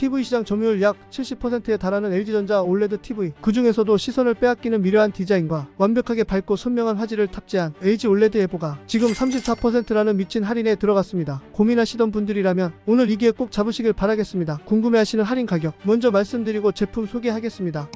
TV 시장 점유율 약 70%에 달하는 LG전자 OLED TV. 그 중에서도 시선을 빼앗기는 미려한 디자인과 완벽하게 밝고 선명한 화질을 탑재한 LG OLED 에보가 지금 34%라는 미친 할인에 들어갔습니다. 고민하시던 분들이라면 오늘 이 기회 꼭 잡으시길 바라겠습니다. 궁금해하시는 할인 가격 먼저 말씀드리고 제품 소개하겠습니다.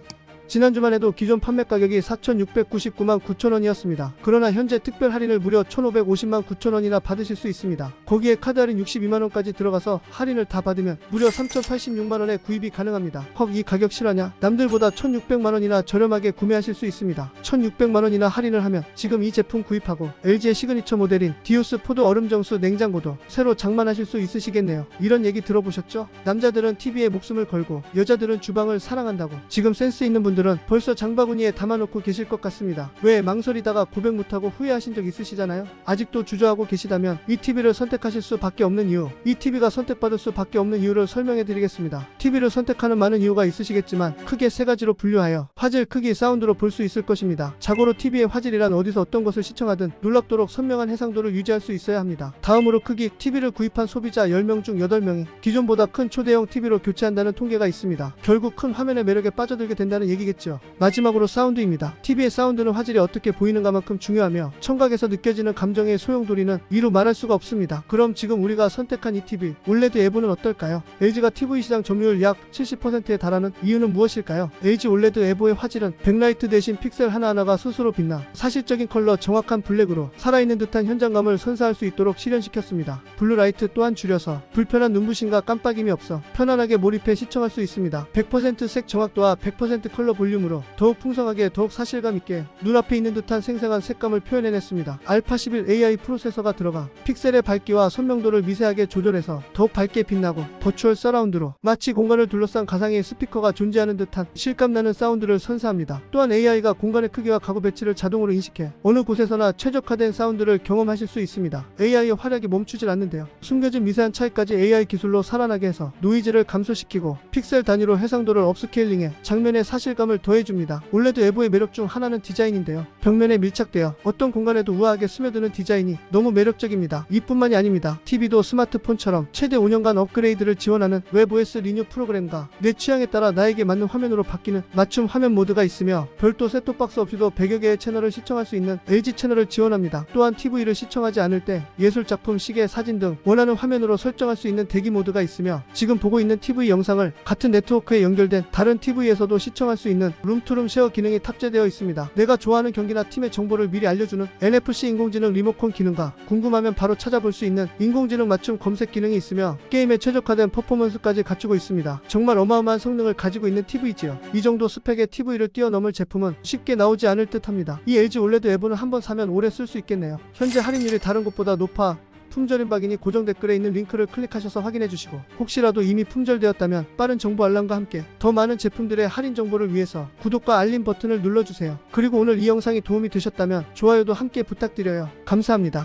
지난 주만 해도 기존 판매 가격이 4,699만 9천원이었습니다. 그러나 현재 특별 할인을 무려 1,550만 9천원이나 받으실 수 있습니다. 거기에 카드 할인 62만원까지 들어가서 할인을 다 받으면 무려 3,086만원에 구입이 가능합니다. 헉 이 가격 실화냐? 남들보다 1,600만원이나 저렴하게 구매하실 수 있습니다. 1,600만원이나 할인을 하면 지금 이 제품 구입하고 LG의 시그니처 모델인 디오스 포드 얼음정수 냉장고도 새로 장만하실 수 있으시겠네요. 이런 얘기 들어보셨죠? 남자들은 TV에 목숨을 걸고 여자들은 주방을 사랑한다고 지금 센스 있는 분 들은 벌써 장바구니에 담아놓고 계실 것 같습니다. 왜 망설이다가 고백 못하고 후회하신 적 있으시잖아요? 아직도 주저하고 계시다면 이 TV를 선택하실 수밖에 없는 이유 이 TV가 선택받을 수밖에 없는 이유를 설명해 드리겠습니다. TV를 선택하는 많은 이유가 있으시겠지만 크게 세 가지로 분류하여 화질, 크기, 사운드로 볼 수 있을 것입니다. 자고로 TV의 화질이란 어디서 어떤 것을 시청하든 놀랍도록 선명한 해상도를 유지할 수 있어야 합니다. 다음으로 크기, TV를 구입한 소비자 10명 중 8명이 기존보다 큰 초대형 TV로 교체한다는 통계가 있습니다. 결국 큰 화면의 매력에 빠져들게 된다는 얘기 겠죠. 마지막으로 사운드입니다. TV의 사운드는 화질이 어떻게 보이는가만큼 중요하며 청각에서 느껴지는 감정의 소용돌이는 이루 말할 수가 없습니다. 그럼 지금 우리가 선택한 이 TV, 올레드 에보는 어떨까요? LG가 TV 시장 점유율 약 70%에 달하는 이유는 무엇일까요? LG 올레드 에보의 화질은 백라이트 대신 픽셀 하나하나가 스스로 빛나 사실적인 컬러 정확한 블랙으로 살아있는 듯한 현장감을 선사할 수 있도록 실현시켰습니다. 블루라이트 또한 줄여서 불편한 눈부심과 깜빡임이 없어 편안하게 몰입해 시청할 수 있습니다. 100%색 정확도와 100% 컬러 볼륨으로 더욱 풍성하게 더욱 사실감 있게 눈앞에 있는 듯한 생생한 색감을 표현해냈습니다. 알파 11 AI 프로세서가 들어가 픽셀의 밝기와 선명도를 미세하게 조절해서 더욱 밝게 빛나고 버추얼 서라운드로 마치 공간을 둘러싼 가상의 스피커가 존재하는 듯한 실감나는 사운드를 선사합니다. 또한 AI가 공간의 크기와 가구 배치를 자동으로 인식해 어느 곳에서나 최적화된 사운드를 경험하실 수 있습니다. AI의 활약이 멈추질 않는데요. 숨겨진 미세한 차이까지 AI 기술로 살아나게 해서 노이즈를 감소시키고 픽셀 단위로 해상도를 업스케일링해 장면의 사실감 을 더해줍니다. 올레드 에보의 매력 중 하나는 디자인인데요. 벽면에 밀착되어 어떤 공간에도 우아하게 스며드는 디자인이 너무 매력적입니다. 이뿐만이 아닙니다. TV도 스마트폰처럼 최대 5년간 업그레이드를 지원하는 웹OS 리뉴 프로그램과 내 취향에 따라 나에게 맞는 화면으로 바뀌는 맞춤 화면 모드가 있으며 별도 셋톱박스 없이도 100여 개의 채널을 시청할 수 있는 LG 채널을 지원합니다. 또한 TV를 시청하지 않을 때 예술작품, 시계, 사진 등 원하는 화면으로 설정할 수 있는 대기 모드가 있으며 지금 보고 있는 TV 영상을 같은 네트워크에 연결된 다른 TV에서도 시청할 수 있는 룸투룸 쉐어 기능이 탑재되어 있습니다. 내가 좋아하는 경기나 팀의 정보를 미리 알려주는 NFC 인공지능 리모컨 기능과 궁금하면 바로 찾아볼 수 있는 인공지능 맞춤 검색 기능이 있으며 게임에 최적화된 퍼포먼스까지 갖추고 있습니다. 정말 어마어마한 성능을 가지고 있는 TV지요. 이 정도 스펙의 TV를 뛰어넘을 제품은 쉽게 나오지 않을 듯합니다. 이 LG 올레드 앱은 한번 사면 오래 쓸 수 있겠네요. 현재 할인율이 다른 곳보다 높아 품절인 박이니 고정 댓글에 있는 링크를 클릭하셔서 확인해 주시고 혹시라도 이미 품절되었다면 빠른 정보 알람과 함께 더 많은 제품들의 할인 정보를 위해서 구독과 알림 버튼을 눌러주세요. 그리고 오늘 이 영상이 도움이 되셨다면 좋아요도 함께 부탁드려요. 감사합니다.